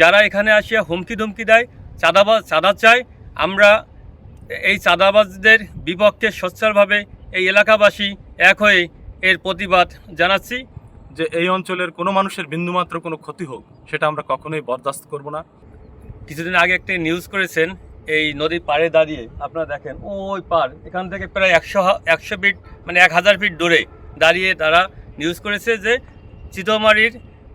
যারা এখানে আসিয়া হুমকি ধুমকি দেয় চাঁদাবাজ চাঁদা চায় আমরা এই চাঁদাবাজদের বিপক্ষে সোচ্চারভাবে এই এলাকাবাসী এক হয়ে এর প্রতিবাদ জানাচ্ছি। যে এই অঞ্চলের কোনো মানুষের বিন্দুমাত্র কোনো ক্ষতি হোক সেটা আমরা কখনোই বরদাস্ত করব না। কিছুদিন আগে একটি নিউজ করেছেন এই নদীর পাড়ে দাঁড়িয়ে আপনারা দেখেন ওই পার এখান থেকে প্রায় একশো একশো ফিট মানে এক হাজার ফিট দূরে দাঁড়িয়ে তারা নিউজ করেছে যে চিতমারির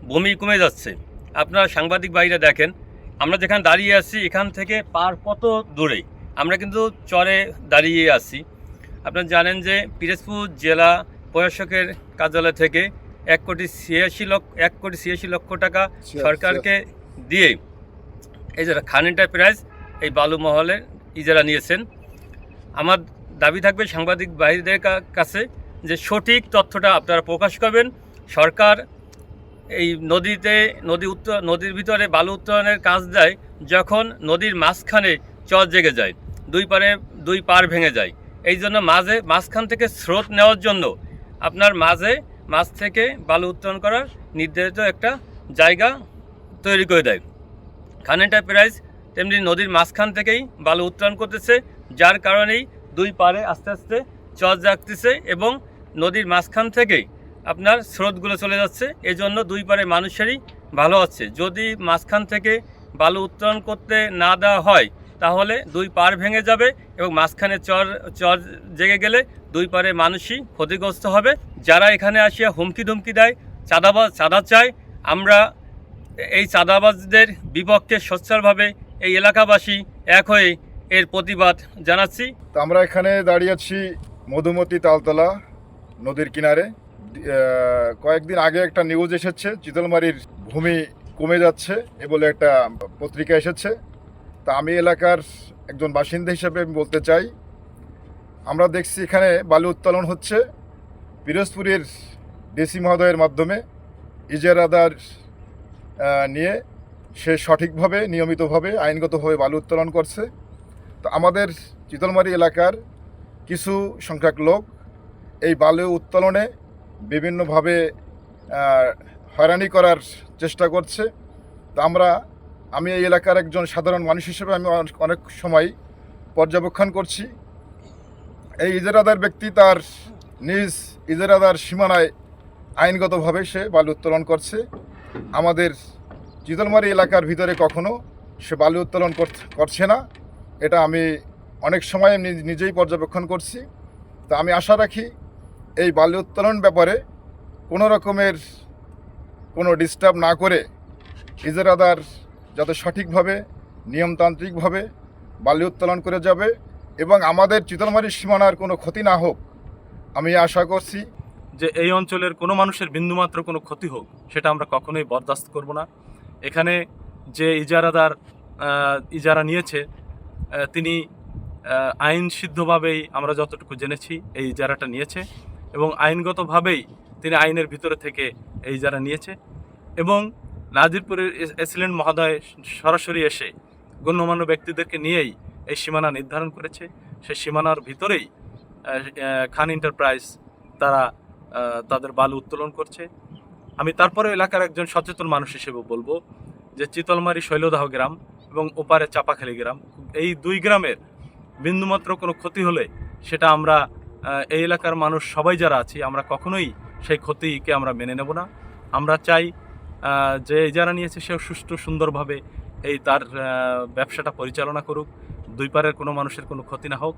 ভূমি কমে যাচ্ছে। আপনারা সাংবাদিক বাইরে দেখেন আমরা যেখানে দাঁড়িয়ে আছি এখান থেকে পার কত দূরে আমরা কিন্তু চরে দাঁড়িয়ে আছি। আপনারা জানেন যে পিরোজপুর জেলা প্রশাসকের কার্যালয় থেকে এক কোটি ছিয়াশি লক্ষ এক কোটি ছিয়াশি লক্ষ টাকা সরকারকে দিয়ে এই যারা খান এন্টারপ্রাইজ এই বালু মহলের ইজারা নিয়েছেন। আমার দাবি থাকবে সাংবাদিক কা- কাছে যে সঠিক তথ্যটা আপনারা প্রকাশ করবেন। সরকার এই নদীতে, নদী উত্তর, নদীর ভিতরে বালু উত্তোলনের কাজ দেয় যখন নদীর মাঝখানে চর জেগে যায়, দুই পারে, দুই পার ভেঙে যায়। এই জন্য মাঝে, মাঝখান থেকে স্রোত নেওয়ার জন্য আপনার মাঝে মাছ থেকে বালু উত্তোলন করার নির্ধারিত একটা জায়গা তৈরি করে দেয়। খান এন্টারপ্রাইজ তেমনি নদীর মাঝখান থেকেই বালু উত্তোলন করতেছে, যার কারণেই দুই পারে আস্তে আস্তে চর জাগতেছে এবং নদীর মাঝখান থেকেই আপনার স্রোতগুলো চলে যাচ্ছে। এজন্য দুই পারে মানুষেরই ভালো হচ্ছে যদি মাঝখান থেকে বালু উত্তোলন করতে না দেওয়া হয়, তাহলে দুই পার ভেঙে যাবে এবং মাঝখানে চর চর জেগে গেলে দুই পারে মানুষই ক্ষতিগ্রস্ত হবে। যারা এখানে আসিয়া হুমকি ধুমকি দেয়, চাঁদাবাজ, চাঁদা চায়, আমরা এই চাঁদাবাজদের বিপক্ষে সোচ্চারভাবে এই এলাকাবাসী এক হয়ে এর প্রতিবাদ জানাচ্ছি। তো আমরা এখানে দাঁড়িয়ে আছি মধুমতি তালতলা নদীর কিনারে। কয়েকদিন আগে একটা নিউজ এসেছে, চিতলমারির ভূমি কমে যাচ্ছে এ বলে একটা পত্রিকা এসেছে। তা আমি এলাকার একজন বাসিন্দা হিসেবে আমি বলতে চাই, আমরা দেখছি এখানে বালু উত্তোলন হচ্ছে পিরোজপুরের ডিসি মহোদয়ের মাধ্যমে ইজারাদার নিয়ে সে সঠিকভাবে, নিয়মিতভাবে, আইনগতভাবে বালু উত্তোলন করছে। তো আমাদের চিতলমারি এলাকার কিছু সংখ্যক লোক এই বালু উত্তোলনে বিভিন্নভাবে হয়রানি করার চেষ্টা করছে। তো আমরা, আমি এই এলাকার একজন সাধারণ মানুষ হিসেবে আমি অনেক- সময় পর্যবেক্ষণ করছি। এই ইজারাদার ব্যক্তি তার নিজ ইজারাদার সীমানায় আইনগতভাবে সে বালু উত্তোলন করছে। আমাদের চিতলমারি এলাকার ভিতরে কখনো সে বালু উত্তোলন করছে- না। এটা আমি অনেক সময় নিজেই পর্যবেক্ষণ করছি। তা আমি আশা রাখি এই বাল্য উত্তোলন ব্যাপারে কোনো রকমের কোনো ডিস্টার্ব না করে ইজারাদার যাতে সঠিকভাবে, নিয়মতান্ত্রিকভাবে বাল্য উত্তোলন করে যাবে এবং আমাদের চিতলমারির সীমানার কোনো ক্ষতি না হোক, আমি আশা করছি। যে এই অঞ্চলের কোনো মানুষের বিন্দুমাত্র কোনো ক্ষতি হোক, সেটা আমরা কখনোই বরদাস্ত করব না। এখানে যে ইজারাদার ইজারা নিয়েছে তিনি আইন সিদ্ধভাবেই আমরা যতটুকু জেনেছি, এই ইজারাটা নিয়েছে। এবং আইনগতভাবেই তিনি আইনের ভিতরে থেকে এই ইজারা নিয়েছে এবং নাজিরপুরের এস- এসিলেন্ট মহোদয় সরাসরি এসে গণ্যমান্য ব্যক্তিদেরকে নিয়েই এই সীমানা নির্ধারণ করেছে। সেই সীমানার ভিতরেই খান এন্টারপ্রাইজ তারা তাদের বালু উত্তোলন করছে। আমি তারপরে এলাকার একজন সচেতন মানুষ হিসেবে বলব যে চিতলমারি শৈলদাহ গ্রাম এবং ওপারে চাপাখালি গ্রাম। এই দুই গ্রামের বিন্দুমাত্র কোনো ক্ষতি হলে সেটা আমরা এই এলাকার মানুষ সবাই যারা আছি, আমরা কখনোই সেই ক্ষতিকে আমরা মেনে নেব না। আমরা চাই যে যারা নিয়েছে সেও সুষ্ঠু সুন্দরভাবে এই তার ব্যবসাটা পরিচালনা করুক। দুই পারের কোনো মানুষের কোনো ক্ষতি না হোক।